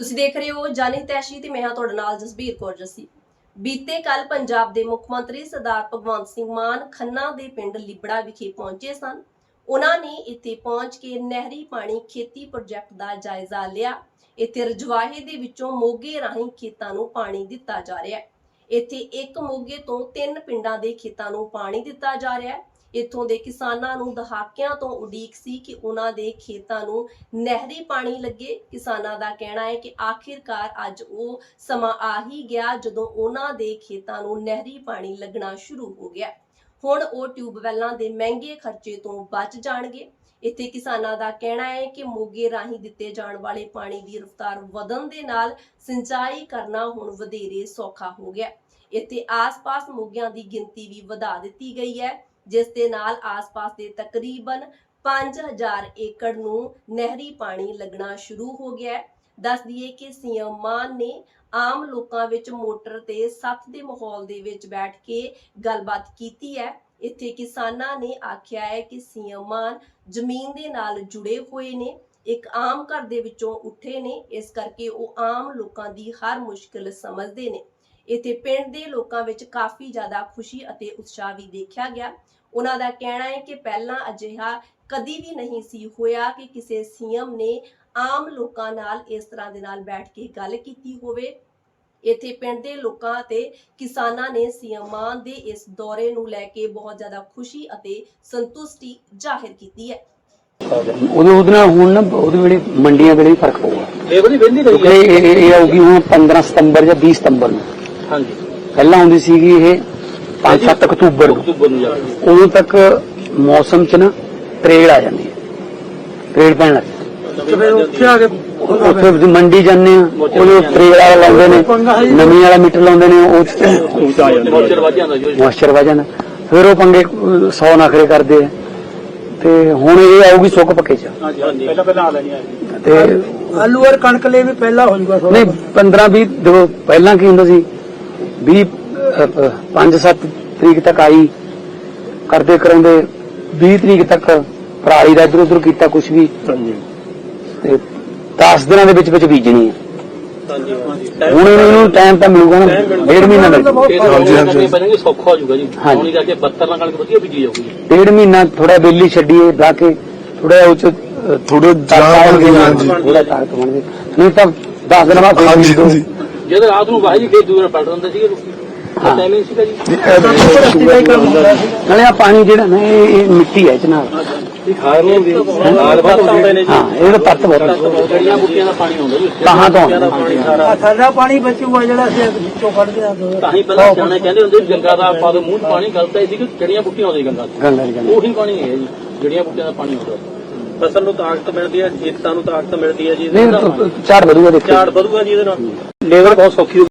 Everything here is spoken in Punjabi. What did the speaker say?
ਤੁਸੀਂ ਦੇਖ ਰਹੇ ਹੋ ਜਾਨੀ ਤੈਸ਼ੀ ਤੇ ਮੈਂ ਹਾਂ ਤੁਹਾਡੇ ਨਾਲ ਜਸਬੀਰ ਕੌਰ ਜੱਸੀ। ਬੀਤੇ ਕੱਲ ਪੰਜਾਬ ਦੇ ਮੁੱਖ ਮੰਤਰੀ ਸਰਦਾਰ ਭਗਵੰਤ ਸਿੰਘ ਮਾਨ ਖੰਨਾ ਦੇ ਪਿੰਡ ਲਿਬੜਾ ਵਿਖੇ ਪਹੁੰਚੇ ਸਨ। ਉਹਨਾਂ ਨੇ ਇੱਥੇ ਪਹੁੰਚ ਕੇ ਨਹਿਰੀ ਪਾਣੀ ਖੇਤੀ ਪ੍ਰੋਜੈਕਟ ਦਾ ਜਾਇਜ਼ਾ ਲਿਆ। ਇੱਥੇ ਰਜਵਾਹੇ ਦੇ ਵਿੱਚੋਂ ਮੋਗੇ ਰਾਹੀਂ ਖੇਤਾਂ ਨੂੰ ਪਾਣੀ ਦਿੱਤਾ ਜਾ ਰਿਹਾ ਹੈ। ਇੱਥੇ ਇੱਕ ਮੋਗੇ ਤੋਂ ਤਿੰਨ ਪਿੰਡਾਂ ਦੇ ਖੇਤਾਂ ਨੂੰ ਪਾਣੀ ਦਿੱਤਾ ਜਾ ਰਿਹਾ ਹੈ। ਇੱਥੋਂ ਦੇ ਕਿਸਾਨਾਂ ਨੂੰ ਦਹਾਕਿਆਂ ਤੋਂ ਉਡੀਕ ਸੀ ਕਿ ਉਹਨਾਂ ਦੇ ਖੇਤਾਂ ਨੂੰ ਨਹਿਰੀ ਪਾਣੀ ਲੱਗੇ। ਕਿਸਾਨਾਂ ਦਾ ਕਹਿਣਾ ਹੈ ਕਿ ਆਖਿਰਕਾਰ ਅੱਜ ਉਹ ਸਮਾਂ ਆ ਹੀ ਗਿਆ ਜਦੋਂ ਉਹਨਾਂ ਦੇ ਖੇਤਾਂ ਨੂੰ ਨਹਿਰੀ ਪਾਣੀ ਲੱਗਣਾ ਸ਼ੁਰੂ ਹੋ ਗਿਆ। ਹੁਣ ਉਹ ਟਿਊਬਵੈੱਲਾਂ ਦੇ ਮਹਿੰਗੇ ਖਰਚੇ ਤੋਂ ਬਚ ਜਾਣਗੇ। ਇੱਥੇ ਕਿਸਾਨਾਂ ਦਾ ਕਹਿਣਾ ਹੈ ਕਿ ਮੋਗੇ ਰਾਹੀਂ ਦਿੱਤੇ ਜਾਣ ਵਾਲੇ ਪਾਣੀ ਦੀ ਰਫ਼ਤਾਰ ਵਧਣ ਦੇ ਨਾਲ ਸਿੰਚਾਈ ਕਰਨਾ ਹੁਣ ਵਧੇਰੇ ਸੌਖਾ ਹੋ ਗਿਆ। ਇੱਥੇ ਆਸ-ਪਾਸ ਮੋਗਿਆਂ ਦੀ ਗਿਣਤੀ ਵੀ ਵਧਾ ਦਿੱਤੀ ਗਈ ਹੈ। ਜਿਸ ਦੇ ਨਾਲ ਆਸ-ਪਾਸ ਦੇ ਤਕਰੀਬਨ 5000 ਏਕੜ ਨੂੰ ਨਹਿਰੀ ਪਾਣੀ ਲੱਗਣਾ ਸ਼ੁਰੂ ਹੋ ਗਿਆ ਹੈ। ਦੱਸ ਦਈਏ ਕਿ ਸੀਐਮ ਮਾਨ ਨੇ ਆਮ ਲੋਕਾਂ ਵਿੱਚ ਮੋਟਰ ਤੇ ਸੱਥ ਦੇ ਮਾਹੌਲ ਦੇ ਵਿੱਚ ਬੈਠ ਕੇ ਗੱਲਬਾਤ ਕੀਤੀ ਹੈ। ਇੱਥੇ ਕਿਸਾਨਾਂ ਨੇ ਆਖਿਆ ਹੈ ਕਿ ਸੀਐਮ ਮਾਨ ਜ਼ਮੀਨ ਦੇ ਨਾਲ ਜੁੜੇ ਹੋਏ ਨੇ, ਇੱਕ ਆਮ ਘਰ ਦੇ ਵਿੱਚੋਂ ਉੱਠੇ ਨੇ, ਇਸ ਕਰਕੇ ਉਹ ਆਮ ਲੋਕਾਂ ਦੀ ਹਰ ਮੁਸ਼ਕਲ ਸਮਝਦੇ ਨੇ। ਇੱਥੇ ਪਿੰਡ ਦੇ ਲੋਕਾਂ ਵਿੱਚ ਕਾਫੀ ਜ਼ਿਆਦਾ ਖੁਸ਼ੀ ਅਤੇ ਉਤਸ਼ਾਹ ਵੀ ਦੇਖਿਆ ਗਿਆ। ਉਹਨਾਂ ਦਾ ਕਹਿਣਾ ਹੈ ਕਿ ਪਹਿਲਾਂ ਅਜਿਹਾ ਕਦੀ ਵੀ ਨਹੀਂ ਸੀ ਹੋਇਆ ਕਿ ਕਿਸੇ ਸੀਐਮ ਨੇ ਆਮ ਲੋਕਾਂ ਨਾਲ ਇਸ ਤਰ੍ਹਾਂ ਦੇ ਨਾਲ ਬੈਠ ਕੇ ਗੱਲ ਕੀਤੀ ਹੋਵੇ। ਇੱਥੇ ਪਿੰਡ ਦੇ ਲੋਕਾਂ ਅਤੇ ਕਿਸਾਨਾਂ ਨੇ ਸੀਐਮ ਮਾਨ ਦੇ ਇਸ ਦੌਰੇ ਨੂੰ ਲੈ ਕੇ ਬਹੁਤ ਜ਼ਿਆਦਾ ਖੁਸ਼ੀ ਅਤੇ ਸੰਤੁਸ਼ਟੀ ਜ਼ਾਹਿਰ ਕੀਤੀ ਹੈ। ਉਦੋਂ ਉਹਦੇ ਨਾਲ ਹੁਣ ਨਾ ਉਹਦੇ ਵੇਲੇ ਮੰਡੀਆਂ ਵੇਲੇ ਹੀ ਫ਼ਰਕ ਪਊਗਾ। ਲੇਬਰ ਹੀ ਵਹਿੰਦੀ ਰਹੀ ਹੈ? ਇਹ ਇਹ- ਇਹ ਆਊਗੀ ਹੁਣ 15 ਸਤੰਬਰ ਜਾਂ 20 ਸਤੰਬਰ ਨੂੰ। ਹਾਂਜੀ। ਪਹਿਲਾਂ ਆਉਂਦੀ ਸੀਗੀ ਇਹ 5-7 ਅਕਤੂਬਰ ਨੂੰ। ਅਕਤੂਬਰ ਨੂੰ ਜਾ ਕੇ। ਉਦੋਂ ਤੱਕ ਮੌਸਮ 'ਚ ਨਾ ਤਰੇੜ ਆ ਜਾਂਦੀ ਹੈ। ਤਰੇੜ ਪੈਣ ਲੱਗ ਜਾਂਦੀ ਫਿਰ ਉੱਥੇ ਆ ਕੇ ਹੈ। ਉੱਥੇ ਮੰਡੀ ਜਾਂਦੇ ਆ ਉਹਦੇ ਤਰੇੜ ਵਾਲਾ ਲਾਉਂਦੇ ਨੇ। ਨਵੀਂ ਵਾਲਾ ਮੀਟਰ ਲਾਉਂਦੇ ਨੇ ਉਹ 'ਚ ਉੱਚਾ ਜਾਂਦਾ ਮੋਚਰ ਵੱਜ ਜਾਂਦਾ ਜੀ। ਮੋਇਸਚਰ ਵਜਾ ਜਾਂਦਾ। ਫਿਰ ਉਹ ਪੰਗੇ 100 ਨਖਰੇ ਕਰਦੇ ਆ। ਤੇ ਹੁਣ ਇਹ ਆਊਗੀ ਸੁੱਕ ਪੱਕੇ 'ਚ। ਹਾਂਜੀ ਹਾਂਜੀ। ਪਹਿਲਾਂ ਪਹਿਲਾਂ ਆ ਲੈਣੀ ਆ ਤੇ ਆਲੂ ਔਰ ਕਣਕ ਲਈ ਵੀ ਪਹਿਲਾਂ ਹੋ ਜਾਊਗਾ। ਨਹੀਂ 15 20 ਦੇਖੋ ਪਹਿਲਾਂ ਕੀ ਹੁੰਦਾ ਸੀ? 20 5 7 ਤਰੀਕ ਤੱਕ ਆਈ ਕਰਦੇ ਕਰਾਉਂਦੇ 20 ਤਰੀਕ ਤੱਕ ਪਰਾਲੀ ਦਾ ਇਧਰ ਉਧਰ ਕੀਤਾ ਕੁਝ ਵੀ। ਹਾਂਜੀ। ਤੇ 10 ਦਿਨਾਂ ਦੇ ਵਿੱਚ ਵਿੱਚ ਬੀਜਣੀ ਹੈ। ਹਾਂਜੀ ਹੁਣ ਇਹਨੂੰ ਟਾਈਮ ਤਾਂ ਮਿਲੂਗਾ ਨਾ ਡੇਢ ਮਹੀਨਾ ਮਿਲ ਹਾਂਜੀ ਹਾਂਜੀ। ਪਹਿਲਾਂ ਸੌਖਾ ਹੋ ਜਾਊਗਾ ਜੀ। ਹੁਣੀ ਕਰਕੇ 72 ਨਾਲ ਕਣਕ ਵਧੀਆ ਬੀਜੀ ਜਾਊਗੀ। ਡੇਢ ਮਹੀਨਾ ਥੋੜਾ ਬੇਲੀ ਛੱਡੀਏ ਲਾ ਕੇ ਥੋੜਾ ਉਹ ਚ ਥੋੜਾ ਜਾਮ ਬਣ ਹਾਂਜੀ। ਥੋੜਾ ਤਾਕਤ ਬਣ ਗਈ ਨਹੀਂ ਤਾਂ 10 ਦਿਨਾਂ ਬਾਅਦ ਫੇਰ ਜਦੋਂ ਰਾਤ ਨੂੰ ਵਾਹੀ ਖੇਤ ਦੂਰ ਪਲਟ ਦਿੰਦੇ ਸੀਗੇ ਲੋਕੀ। ਟਾਈਮਿੰਗ ਸੀਗਾ ਜੀ। ਨਾਲੇ ਆ ਪਾਣੀ ਜਿਹੜਾ ਨਾ ਇਹ ਇਹ ਮਿੱਟੀ ਹੈ ਇਹ ਇਹ ਖਾਰ ਨੂੰ ਵੀ ਨਾਲ ਬਾਤ ਆਉਂਦੇ ਨੇ ਜੀ ਹਾਂ ਇਹਦਾ ਤੱਤ ਬਹੁਤ ਹੈ। ਜਿਹੜੀਆਂ ਬੁੱਟੀਆਂ ਦਾ ਪਾਣੀ ਆਉਂਦਾ ਜੀ। ਕਹਾਂ ਤੋਂ ਆਉਂਦਾ? ਸਾਡਾ ਪਾਣੀ ਬਚੂਗਾ ਜਿਹੜਾ ਅਸੀਂ ਵਿੱਚੋਂ ਕੱਢਦੇ ਆ ਤਾਂ ਹੀ ਪਹਿਲਾਂ ਸਿਆਣੇ ਕਹਿੰਦੇ ਹੁੰਦੇ ਗੰਗਾ ਦਾ ਪਾ ਦੋ ਮੂੰਹ ਪਾਣੀ ਗਲਤ ਹੈ ਸੀ ਕਿ ਜਿਹੜੀਆਂ ਬੁੱਟੀਆਂ ਆਉਂਦੀਆਂ ਗੰਗਾ 'ਚ? ਗੰਗਾ ਦੀ ਗੰਗਾ ਉਹੀ ਪਾਣੀ ਹੈ ਜੀ ਜਿਹੜੀਆਂ ਬੁੱਟੀਆਂ ਦਾ ਪਾਣੀ ਆਉਂਦਾ। ਫਸਲ ਨੂੰ ਤਾਕਤ ਮਿਲਦੀ ਹੈ ਖੇਤਾਂ ਨੂੰ ਤਾਕਤ ਮਿਲਦੀ ਹੈ ਜੀ ਨਹੀਂ ਝਾੜ ਵਧੂਗਾ ਦੇਖੋ। ਝਾੜ ਵਧੂਗਾ ਜੀ ਇਹਦੇ ਨਾਲ। ਲੇਬਰ ਬਹੁਤ ਸੌਖੀ